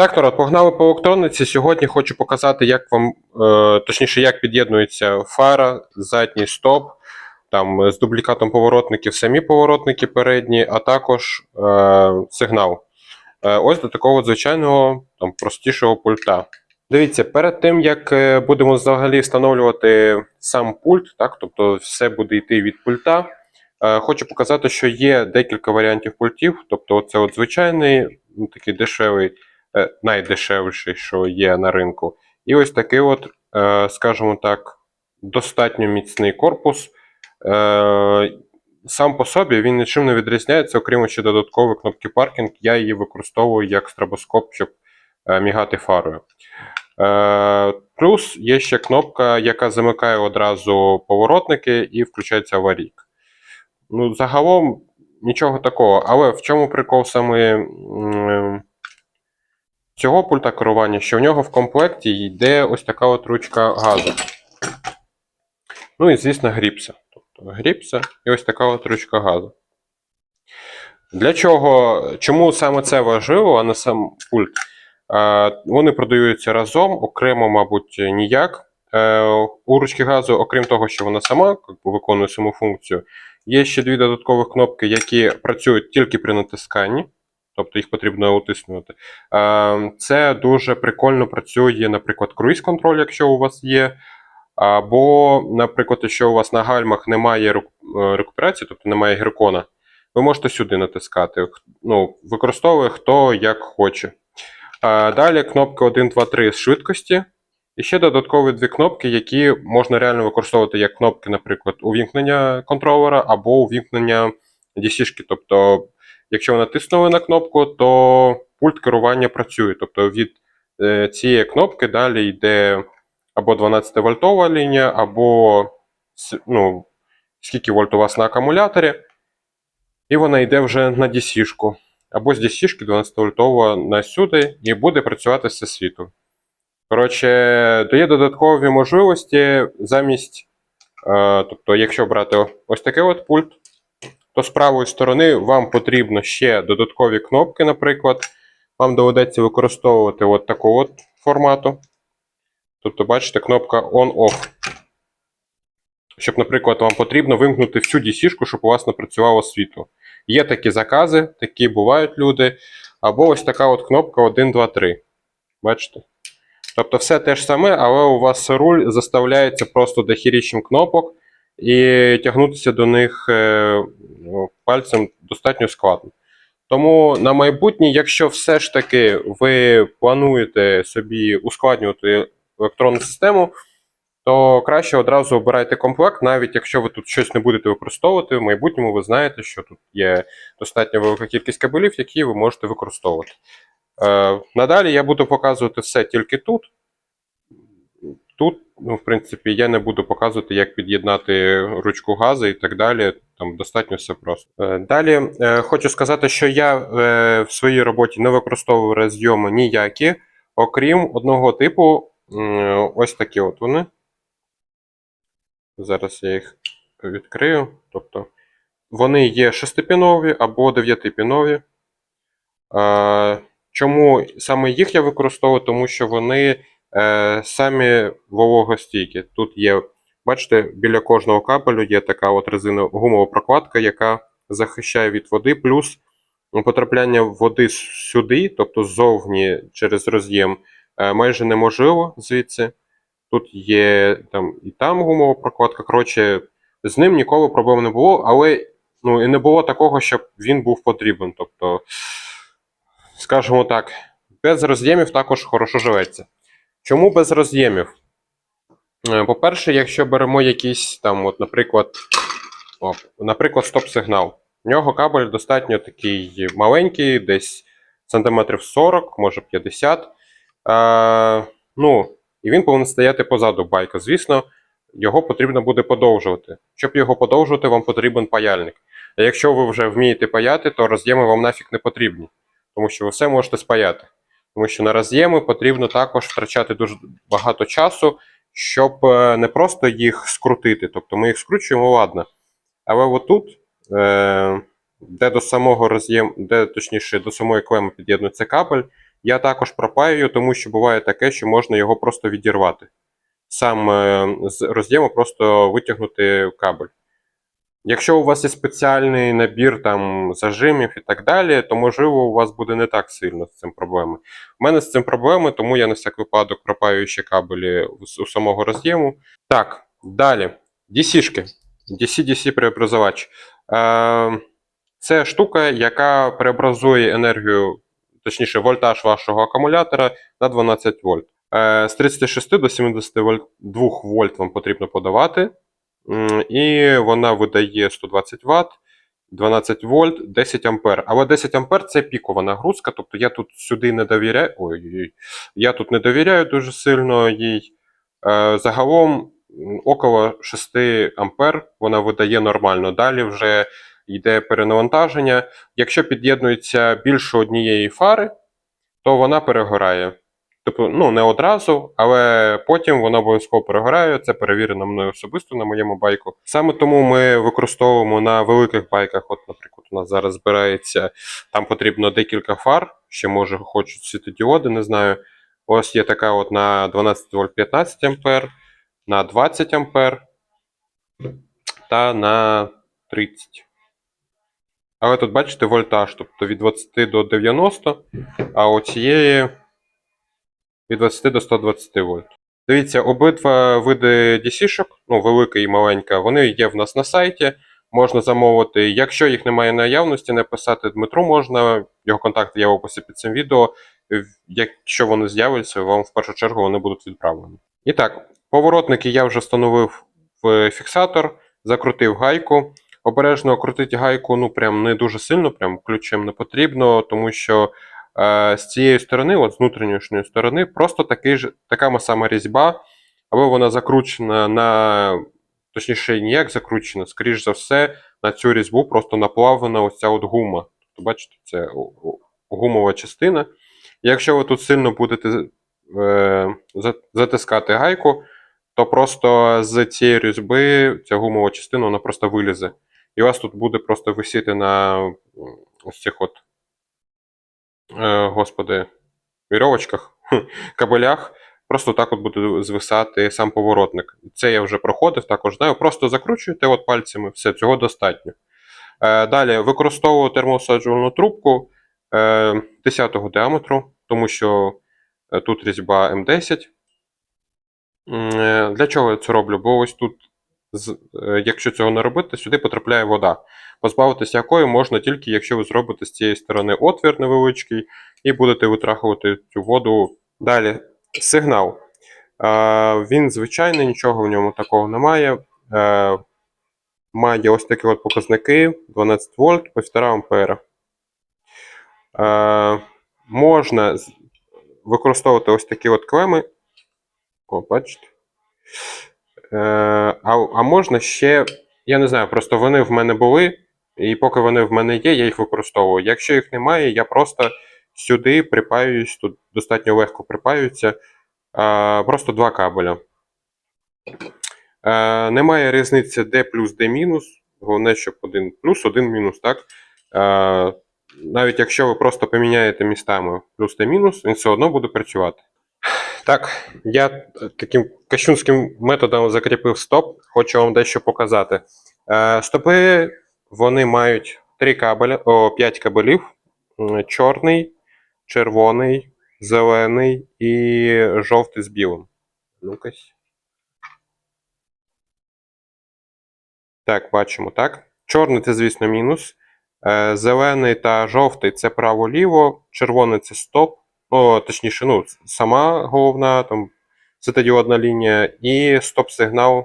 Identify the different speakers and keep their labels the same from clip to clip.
Speaker 1: Так, народ, погнали по електрониці. Сьогодні хочу показати, як вам, е, точніше, як під'єднується фара, задній стоп, там е, з дублікатом поворотників самі поворотники передні, а також е, сигнал. Е, ось до такого звичайного там, простішого пульта. Дивіться, перед тим як е, будемо взагалі встановлювати сам пульт, так, тобто все буде йти від пульта. Хочу показати, що є декілька варіантів пультів. Тобто, це звичайний, такий дешевий, найдешевший, що є на ринку. І ось такий, от, е, скажімо так, достатньо міцний корпус. Е, Сам по собі він нічим не відрізняється, окрім ще додаткової кнопки паркінг. Я її використовую як стробоскоп, щоб е, мігати фарою. Е, Плюс є ще кнопка, яка замикає одразу поворотники і включається аварійка. Ну, загалом нічого такого. Але в чому прикол саме цього пульта керування, що в нього в комплекті йде ось така от ручка газу. Ну і, звісно, гріпса. Тобто гріпса і ось така от ручка газу. Для чого? Чому саме це важливо, а не сам пульт? Вони продаються разом, окремо, мабуть, ніяк. Е, У ручки газу, окрім того, що вона сама виконує саму функцію, є ще дві додаткові кнопки, які працюють тільки при натисканні, тобто їх потрібно утиснути. Е, Це дуже прикольно працює, наприклад, круїз-контроль, якщо у вас є. Або, наприклад, якщо у вас на гальмах немає е, рекуперації, тобто немає гіркона, ви можете сюди натискати. Ну, використовує хто як хоче. Далі кнопки 1, 2, 3 з швидкості. І ще додаткові дві кнопки, які можна реально використовувати як кнопки, наприклад, увімкнення контролера або увімкнення DC-шки. Тобто, якщо ви натиснули на кнопку, то пульт керування працює. Тобто від е, цієї кнопки далі йде або 12 вольтова лінія, або ну, скільки вольт у вас на акумуляторі, і вона йде вже на DC-шку. Або з DC-шки 12 вольтова на сюди, і буде працювати все світу. Коротше, дає додаткові можливості замість, е, тобто, якщо брати ось такий от пульт, то з правої сторони вам потрібно ще додаткові кнопки, наприклад. Вам доведеться використовувати от такого формату. Тобто, бачите, кнопка On-Off. Щоб, наприклад, вам потрібно вимкнути всю DC-шку, щоб у вас не працювало світло. Є такі закази, такі бувають люди. Або ось така от кнопка 1, 2, 3. Бачите? Тобто все те ж саме, але у вас руль заставляється просто дохірічним кнопок, і тягнутися до них е, ну, пальцем достатньо складно. Тому на майбутнє, якщо все ж таки ви плануєте собі ускладнювати електронну систему, то краще одразу обирайте комплект, навіть якщо ви тут щось не будете використовувати, в майбутньому ви знаєте, що тут є достатньо велика кількість кабелів, які ви можете використовувати. Е, надалі я буду показувати все тільки тут. Тут, ну, в принципі, я не буду показувати, як під'єднати ручку газу і так далі. Там достатньо все просто. Е, Далі е, хочу сказати, що я е, в своїй роботі не використовую розйоми ніякі, окрім одного типу. Ось такі от вони. Зараз я їх відкрию. Тобто, вони є шестипінові або дев'ятипінові. Чому саме їх я використовую? Тому що вони е, самі вологостійкі. Тут є, бачите, біля кожного кабелю є така от резина гумова прокладка, яка захищає від води, плюс потрапляння води сюди, тобто ззовні через роз'єм, е, майже неможливо звідси. Тут є там і там гумова прокладка. Коротше, з ним ніколи проблем не було, але ну, і не було такого, щоб він був потрібен. Тобто, скажімо так, без роз'ємів також хорошо живеться. Чому без роз'ємів? Е, По-перше, якщо беремо якийсь там, от, наприклад, о, наприклад, стоп-сигнал. В нього кабель достатньо такий маленький, десь сантиметрів 40, може 50. Е, ну, і він повинен стояти позаду байка. Звісно, його потрібно буде подовжувати. Щоб його подовжувати, вам потрібен паяльник. А якщо ви вже вмієте паяти, то роз'єми вам нафіг не потрібні, тому що ви все можете спаяти. Тому що на роз'єми потрібно також втрачати дуже багато часу, щоб е, не просто їх скрутити. Тобто ми їх скручуємо, ладно. Але отут, е, де до самого роз'єм, де точніше до самої клеми під'єднується кабель, Я також пропаюю, тому що буває таке, що можна його просто відірвати. Сам е, з роз'єму просто витягнути кабель. Якщо у вас є спеціальний набір там зажимів і так далі, то можливо у вас буде не так сильно з цим проблеми. У мене з цим проблеми, тому я на всяк випадок пропаю ще кабелі у, самого роз'єму. Так, далі. DC-шки. DC-DC преобразувач. Е, це штука, яка преобразує енергію, точніше, вольтаж вашого акумулятора на 12 вольт. Е, з 36 до 72 вольт вам потрібно подавати. І вона видає 120 Вт, 12 вольт, 10 ампер. Але 10 ампер це пікова нагрузка, тобто я тут сюди не довіряю. Ой, я тут не довіряю дуже сильно їй. Е, Загалом около 6 ампер вона видає нормально. Далі вже йде перенавантаження. Якщо під'єднується більше однієї фари, то вона перегорає. Тобто, ну, не одразу, але потім вона обов'язково перегорає. Це перевірено мною особисто на моєму байку. Саме тому ми використовуємо на великих байках. От, наприклад, у нас зараз збирається, там потрібно декілька фар, ще може хочуть світодіоди, не знаю. Ось є така от на 12 вольт 15 ампер, на 20 ампер та на 30. Але тут бачите вольтаж, тобто від 20 до 90, а у цієї від 20 до 120 вольт. Дивіться, обидва види DC-шок, ну, велика і маленька, вони є в нас на сайті. Можна замовити. Якщо їх немає наявності, написати Дмитру можна. Його контакти є в описі під цим відео. Якщо вони з'являться, вам в першу чергу вони будуть відправлені. І так, поворотники я вже встановив в фіксатор, закрутив гайку. Обережно крутити гайку, ну прям не дуже сильно, прям ключем не потрібно, тому що е, з цієї сторони, от з внутрішньої сторони, просто такий ж, така сама різьба, або вона закручена на, точніше, ніяк закручена, скоріш за все, на цю різьбу просто наплавлена ось ця от гума. Тобто, бачите, це гумова частина. Якщо ви тут сильно будете е, затискати гайку, то просто з цієї різьби ця гумова частина вона просто вилізе. І у вас тут буде просто висіти на ось цих от, е, господи, вірьовочках, кабелях. Просто так от буде звисати сам поворотник. Це я вже проходив, також знаю. Просто закручуєте от пальцями, все, цього достатньо. Е, далі використовую термоосаджувальну трубку е, 10 діаметру, тому що е, тут різьба М10. Е, Для чого я це роблю? Бо ось тут, е, якщо цього не робити, сюди потрапляє вода. Позбавитися якої можна тільки, якщо ви зробите з цієї сторони отвір невеличкий і будете витрахувати цю воду далі. Сигнал. Е, Він звичайний, нічого в ньому такого немає. Е, Має ось такі от показники: 12 вольт, 1,5 ампера. Е, Можна використовувати ось такі от клеми. О, бачите. Е, а, а можна ще, я не знаю, просто вони в мене були, і поки вони в мене є, я їх використовую. Якщо їх немає, я просто сюди припаюсь, тут достатньо легко припаються. Е, просто два кабеля. Е, немає різниці де плюс, де мінус. Головне, щоб один плюс, один мінус, так? Навіть якщо ви просто поміняєте містами плюс та мінус, він все одно буде працювати. Так, я таким кощунським методом закріпив стоп. Хочу вам дещо показати. Е, стопи вони мають 3 кабеля, о, 5 кабелів: чорний, червоний, зелений і жовтий з білим. Ну-кась. Так, бачимо, так. Чорний це, звісно, мінус. Е, Зелений та жовтий це право-ліво, червоний це стоп. О, точніше, ну, сама головна там світодіодна лінія, і стоп-сигнал.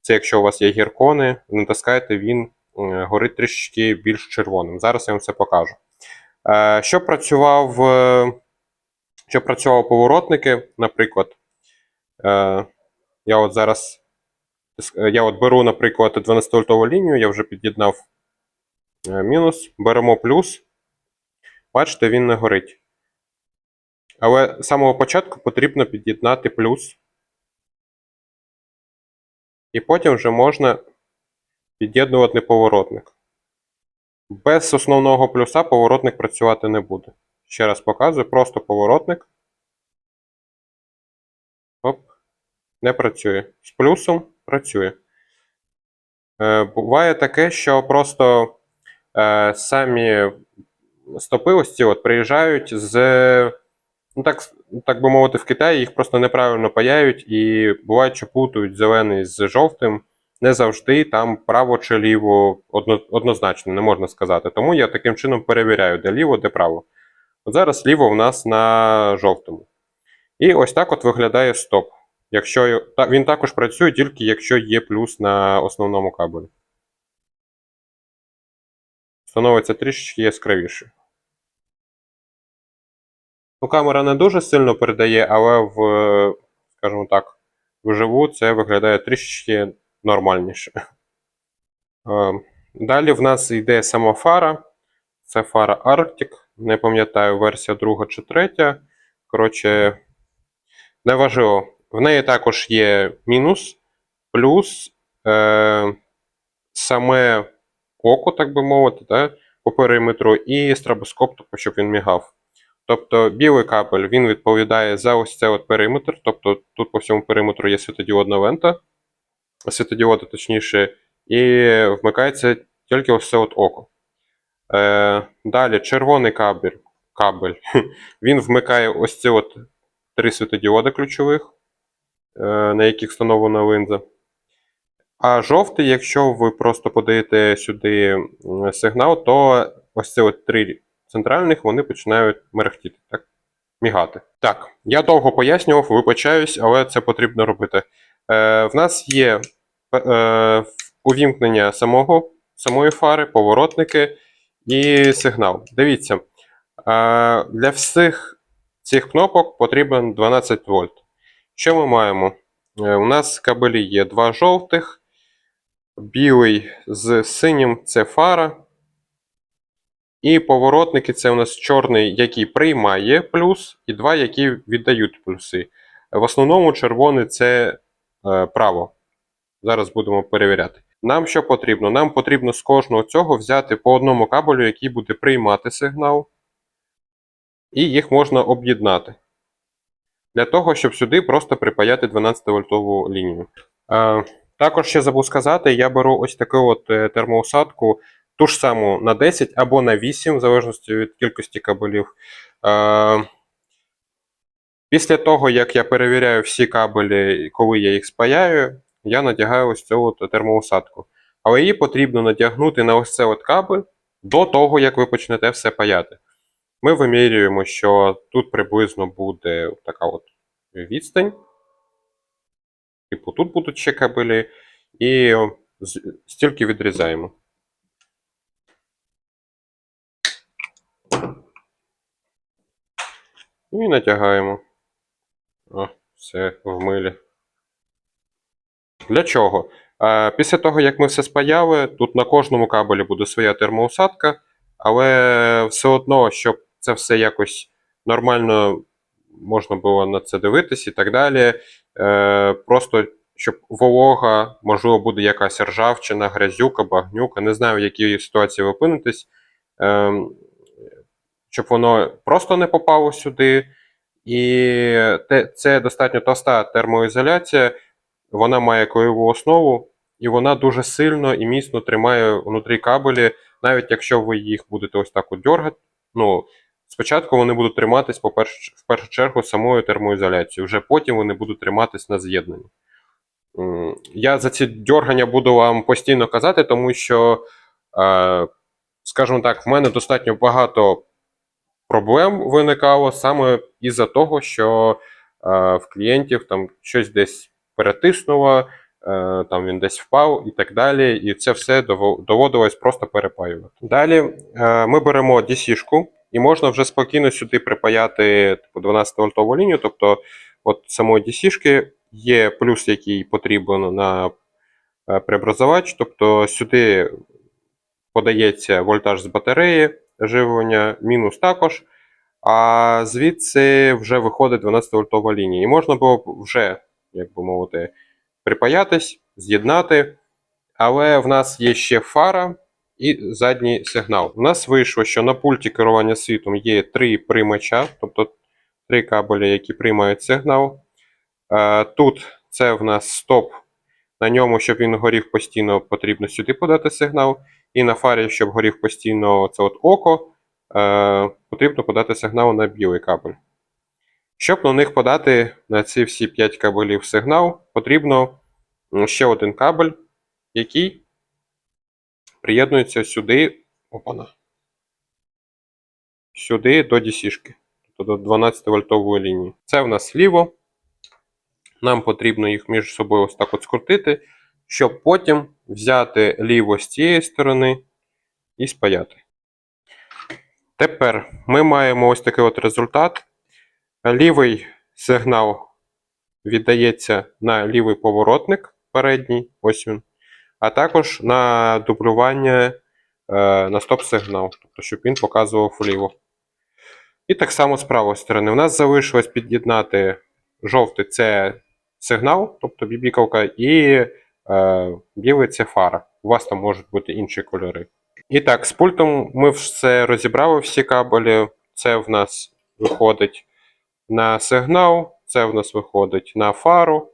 Speaker 1: Це якщо у вас є гіркони, натискаєте, він е, горить трішечки більш червоним. Зараз я вам це покажу. Е, Що працював, е, що працював поворотники, наприклад, я от зараз Я от беру, наприклад, 12-вольтову лінію, я вже під'єднав мінус, беремо плюс. Бачите, він не горить. Але з самого початку потрібно під'єднати плюс. І потім вже можна під'єднувати поворотник. Без основного плюса поворотник працювати не буде. Ще раз показую, просто поворотник. Оп. Не працює. З плюсом працює. Е, буває таке, що просто е, самі стопи ось ці от приїжджають з, ну так, так би мовити, в Китаї їх просто неправильно паяють і буває, що плутають зелений з жовтим. Не завжди там право чи ліво одно, однозначно не можна сказати. Тому я таким чином перевіряю, де ліво, де право. От зараз ліво в нас на жовтому. І ось так от виглядає стоп. Якщо він також працює тільки якщо є плюс на основному кабелі. Становиться трішечки яскравіше. Ну, камера не дуже сильно передає, але в, скажімо так, вживу це виглядає трішечки нормальніше. Е, Далі в нас йде сама фара. Це фара Arctic. Не пам'ятаю, версія друга чи третя. Коротше, неважливо. В неї також є мінус, плюс е, саме око, так би мовити, да, по периметру, і стробоскоп, тобто, щоб він мігав. Тобто білий кабель він відповідає за ось цей от периметр. Тобто тут по всьому периметру є світодіодна лента, світодіода точніше, і вмикається тільки ось це от око. Е, далі червоний кабель, кабель він вмикає ось ці от три світодіоди ключових, е, на яких встановлена линза. А жовтий, якщо ви просто подаєте сюди сигнал, то ось ці от три центральних вони починають мерехтіти, так? мігати. Так, я довго пояснював, вибачаюсь, але це потрібно робити. Е, в нас є е, увімкнення самого, самої фари, поворотники і сигнал. Дивіться, е, для всіх цих кнопок потрібен 12 вольт. Що ми маємо? Е, У нас кабелі є два жовтих, білий з синім це фара. І поворотники це у нас чорний, який приймає плюс, і два, які віддають плюси. В основному червоний це е, право. Зараз будемо перевіряти. Нам що потрібно? Нам потрібно з кожного цього взяти по одному кабелю, який буде приймати сигнал, і їх можна об'єднати. Для того, щоб сюди просто припаяти 12-вольтову лінію. Е, також ще забув сказати, я беру ось таку от е, термоусадку, ту ж саму на 10 або на 8, в залежності від кількості кабелів. Після того, як я перевіряю всі кабелі, коли я їх спаяю, я надягаю ось цю от термоусадку. Але її потрібно надягнути на ось цей от кабель до того, як ви почнете все паяти. Ми вимірюємо, що тут приблизно буде така от відстань. Типу, тут будуть ще кабелі, і стільки відрізаємо. І натягаємо. О, все в милі. Для чого? Після того, як ми все спаяли, тут на кожному кабелі буде своя термоусадка, але все одно, щоб це все якось нормально можна було на це дивитись і так далі. Е, Просто щоб волога, можливо, буде якась ржавчина, грязюка, багнюка, не знаю, в якій ситуації ви опинитесь, е, щоб воно просто не попало сюди. І це достатньо товста термоізоляція, вона має клеєву основу, і вона дуже сильно і міцно тримає внутрі кабелі, навіть якщо ви їх будете ось так от дергати. Ну, спочатку вони будуть триматись, в першу чергу, самою термоізоляцією, вже потім вони будуть триматись на з'єднанні. Я за ці дергання буду вам постійно казати, тому що, е, скажімо так, в мене достатньо багато проблем виникало саме із-за того, що е, в клієнтів там щось десь перетиснуло, е, там він десь впав і так далі. І це все доводилось просто перепаювати. Далі е, ми беремо DC-шку, і можна вже спокійно сюди припаяти типу, 12 вольтову лінію. Тобто, от самої DC-шки є плюс, який потрібен на преобразувач, тобто сюди подається вольтаж з батареї живлення, мінус також. А звідси вже виходить 12-вольтова лінія. І можна було вже, як би мовити, припаятись, з'єднати. Але в нас є ще фара, і задній сигнал. У нас вийшло, що на пульті керування світом є три приймача, тобто три кабелі, які приймають сигнал. Е, Тут це в нас стоп. На ньому, щоб він горів постійно, потрібно сюди подати сигнал. І на фарі, щоб горів постійно це от око, е, потрібно подати сигнал на білий кабель. Щоб на них подати на ці всі 5 кабелів сигнал, потрібно ще один кабель, який приєднується сюди. Опана. Сюди до DC-шки, тобто до 12 вольтової лінії. Це в нас ліво. Нам потрібно їх між собою ось так от скрутити, щоб потім взяти ліво з цієї сторони і спаяти. Тепер ми маємо ось такий от результат. Лівий сигнал віддається на лівий поворотник передній, ось він, а також на дублювання е, на стоп-сигнал, тобто, щоб він показував вліво. І так само з правої сторони. У нас залишилось під'єднати жовтий це сигнал, тобто бібікалка, і білий це фара. У вас там можуть бути інші кольори. І так, з пультом ми все розібрали, всі кабелі. Це в нас виходить на сигнал, це в нас виходить на фару.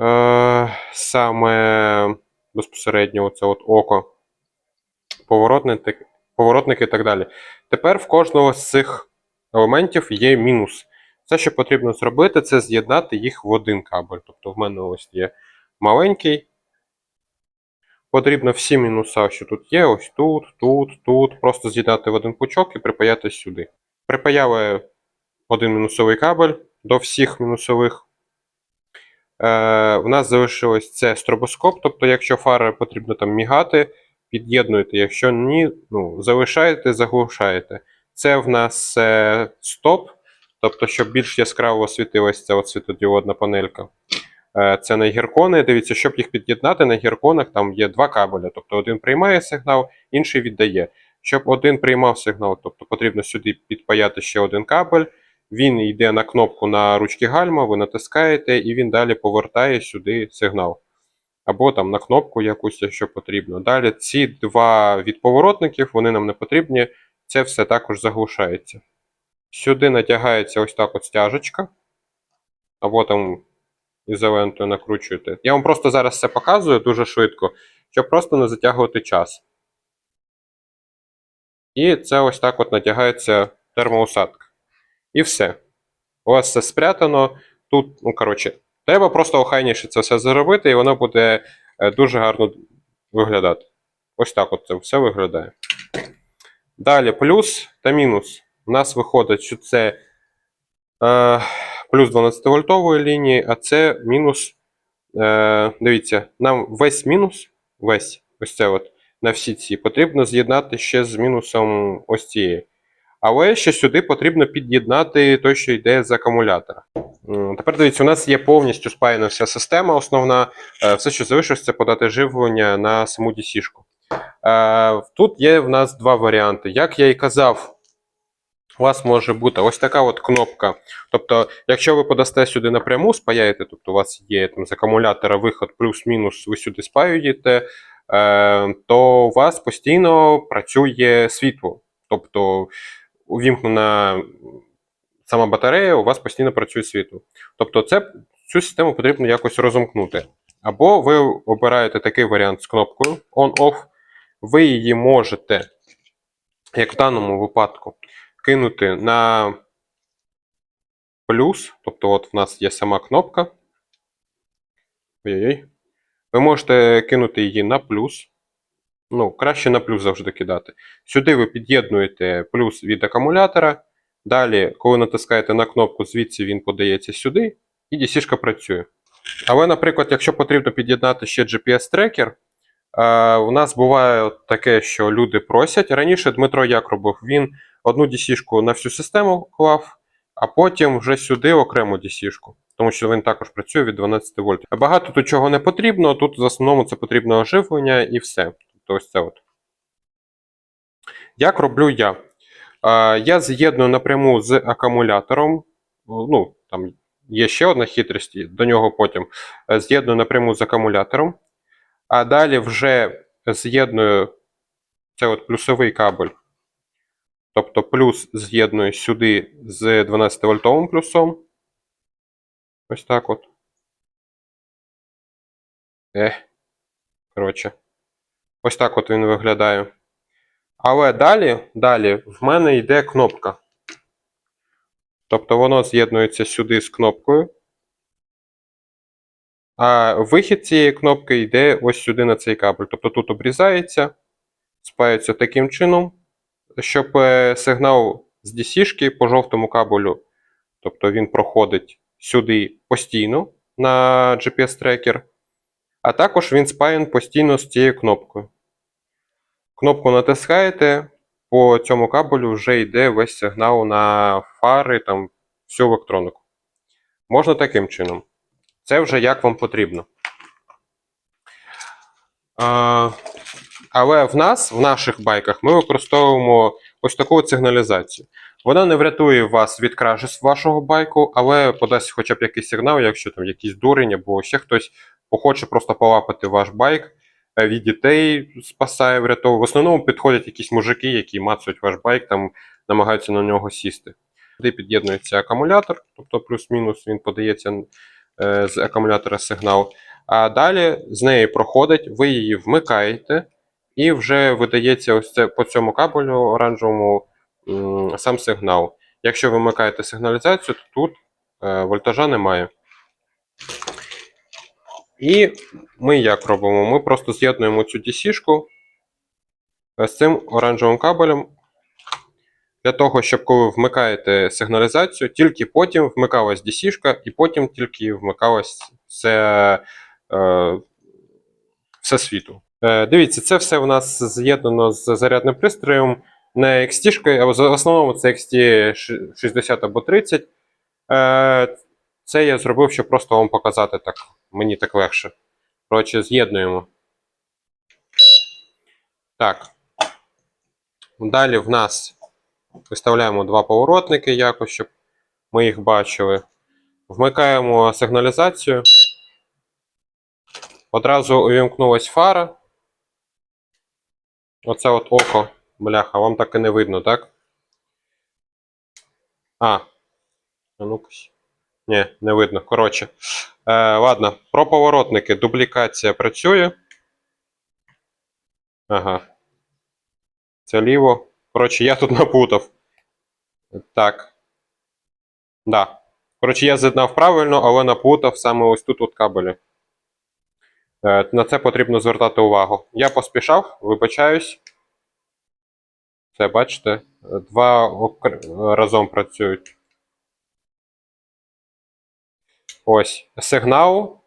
Speaker 1: Е, саме безпосередньо це от око, поворотники, поворотники і так далі. Тепер в кожного з цих елементів є мінус. Все, що потрібно зробити, це з'єднати їх в один кабель. Тобто в мене ось є маленький. Потрібно всі мінуса, що тут є, ось тут, тут, тут. Просто з'єднати в один пучок і припаяти сюди. Припаяли один мінусовий кабель до всіх мінусових. Е, У нас залишилось це стробоскоп, тобто, якщо фара потрібно там мігати, під'єднуєте, якщо ні, ну, залишаєте, заглушаєте. Це в нас е, стоп, тобто, щоб більш яскраво світилась ця світодіодна панелька. Е, Це на гіркони. Дивіться, щоб їх під'єднати, на гірконах там є два кабеля. Тобто один приймає сигнал, інший віддає. Щоб один приймав сигнал, тобто потрібно сюди підпаяти ще один кабель. Він йде на кнопку на ручки гальма, ви натискаєте, і він далі повертає сюди сигнал. Або там на кнопку якусь, якщо потрібно. Далі ці два від поворотників, вони нам не потрібні. Це все також заглушається. Сюди натягається ось так от стяжечка. Або там ізолентою накручуєте. Я вам просто зараз це показую дуже швидко, щоб просто не затягувати час. І це ось так от натягається термоусадка. І все. У вас все спрятано. Тут, ну, коротше, треба просто охайніше це все зробити, і воно буде е, дуже гарно виглядати. Ось так от це все виглядає. Далі плюс та мінус. У нас виходить, що це е, плюс 12 вольтової лінії, а це мінус. Е, дивіться, нам весь мінус, весь ось це от, на всі ці, потрібно з'єднати ще з мінусом ось цієї. Але ще сюди потрібно під'єднати той, що йде з акумулятора. Тепер дивіться, у нас є повністю спаяна вся система основна. Е, Все, що залишилось, це подати живлення на саму DC-шку. Е, Тут є в нас два варіанти. Як я і казав, у вас може бути ось така от кнопка. Тобто, якщо ви подасте сюди напряму, спаяєте, тобто у вас є там з акумулятора виход плюс-мінус, ви сюди спаюєте, е, то у вас постійно працює світло. Тобто увімкнена сама батарея, у вас постійно працює світло. Тобто, це, цю систему потрібно якось розімкнути. Або ви обираєте такий варіант з кнопкою On-Off, ви її можете, як в даному випадку, кинути на плюс. Тобто, от в нас є сама кнопка. Ой-ой-ой. Ви можете кинути її на плюс. Ну, краще на плюс завжди кидати. Сюди ви під'єднуєте плюс від акумулятора. Далі, коли натискаєте на кнопку, звідси він подається сюди, і DC-шка працює. Але, наприклад, якщо потрібно під'єднати ще GPS-трекер, е, у нас буває таке, що люди просять. Раніше Дмитро як робив, він одну DC-шку на всю систему клав, а потім вже сюди окрему DC-шку. Тому що він також працює від 12 вольт. Багато тут чого не потрібно, тут в основному це потрібно оживлення і все. Тобто ось це от. Як роблю я? Я з'єдную напряму з акумулятором. Ну, там є ще одна хитрість, до нього потім. Е, З'єдную напряму з акумулятором. А далі вже з'єдную це от плюсовий кабель. Тобто плюс з'єдную сюди з 12 вольтовим плюсом. Ось так от. Ех. Коротше. Ось так от він виглядає. Але далі, далі в мене йде кнопка. Тобто воно з'єднується сюди з кнопкою. А вихід цієї кнопки йде ось сюди на цей кабель. Тобто тут обрізається, спається таким чином, щоб е, сигнал з DC-шки по жовтому кабелю, тобто він проходить сюди постійно на GPS-трекер, а також він спаян постійно з цією кнопкою. Кнопку натискаєте, по цьому кабелю вже йде весь сигнал на фари, там, всю електронику. Можна таким чином. Це вже як вам потрібно. Але в нас, в наших байках, ми використовуємо ось таку от сигналізацію. Вона не врятує вас від кражі з вашого байку, але подасть хоча б якийсь сигнал, якщо там якийсь дурень або ще хтось хоче просто полапати ваш байк. е, Від дітей спасає, врятовує. В основному підходять якісь мужики, які мацають ваш байк, там намагаються на нього сісти. Туди під'єднується акумулятор, тобто плюс-мінус він подається е, з акумулятора сигнал. А далі з неї проходить, ви її вмикаєте, і вже видається ось це по цьому кабелю оранжевому сам сигнал. Якщо ви вмикаєте сигналізацію, то тут е, вольтажа немає. І ми як робимо? Ми просто з'єднуємо цю DC-шку з цим оранжевим кабелем. Для того, щоб коли ви вмикаєте сигналізацію, тільки потім вмикалась DC-шка, і потім тільки вмикалось все, е, все світу. Е, дивіться, це все у нас з'єднано з зарядним пристроєм. Не XT, в основному це XT 60 або 30. Е, це я зробив, щоб просто вам показати так. Мені так легше. Коротше, з'єднуємо. Так. Далі в нас виставляємо два поворотники якось, щоб ми їх бачили. Вмикаємо сигналізацію. Одразу увімкнулась фара. Оце от око, бляха, вам так і не видно, так? А. Ну-ка. Ні, не видно. Коротше. Е, ладно, про поворотники. Дублікація працює. Ага. Це ліво. Коротше, я тут напутав. Так. Да. Коротше, я з'єднав правильно, але напутав саме ось тут от кабелі. Е, на це потрібно звертати увагу. Я поспішав, вибачаюсь. Це, бачите, два разом працюють. Ось сигнал.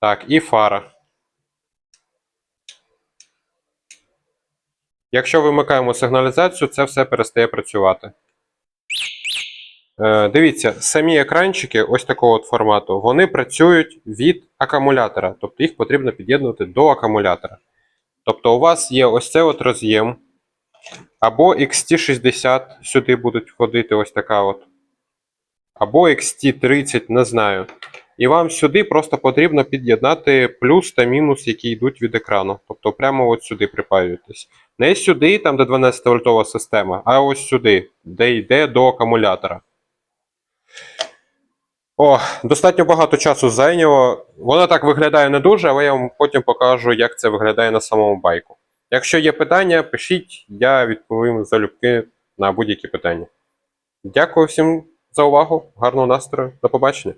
Speaker 1: Так, і фара. Якщо вимикаємо сигналізацію, це все перестає працювати. Е, дивіться, самі екранчики ось такого от формату, вони працюють від акумулятора. Тобто їх потрібно під'єднувати до акумулятора. Тобто у вас є ось цей от роз'єм. Або XT60 сюди будуть входити ось така от. Або XT30, не знаю. І вам сюди просто потрібно під'єднати плюс та мінус, які йдуть від екрану. Тобто прямо от сюди припаюєтесь. Не сюди, там де 12 вольтова система, а ось сюди, де йде до акумулятора. О, достатньо багато часу зайняло. Воно так виглядає не дуже, але я вам потім покажу, як це виглядає на самому байку. Якщо є питання, пишіть, я відповім залюбки на будь-які питання. Дякую всім за увагу, гарного настрою, до побачення.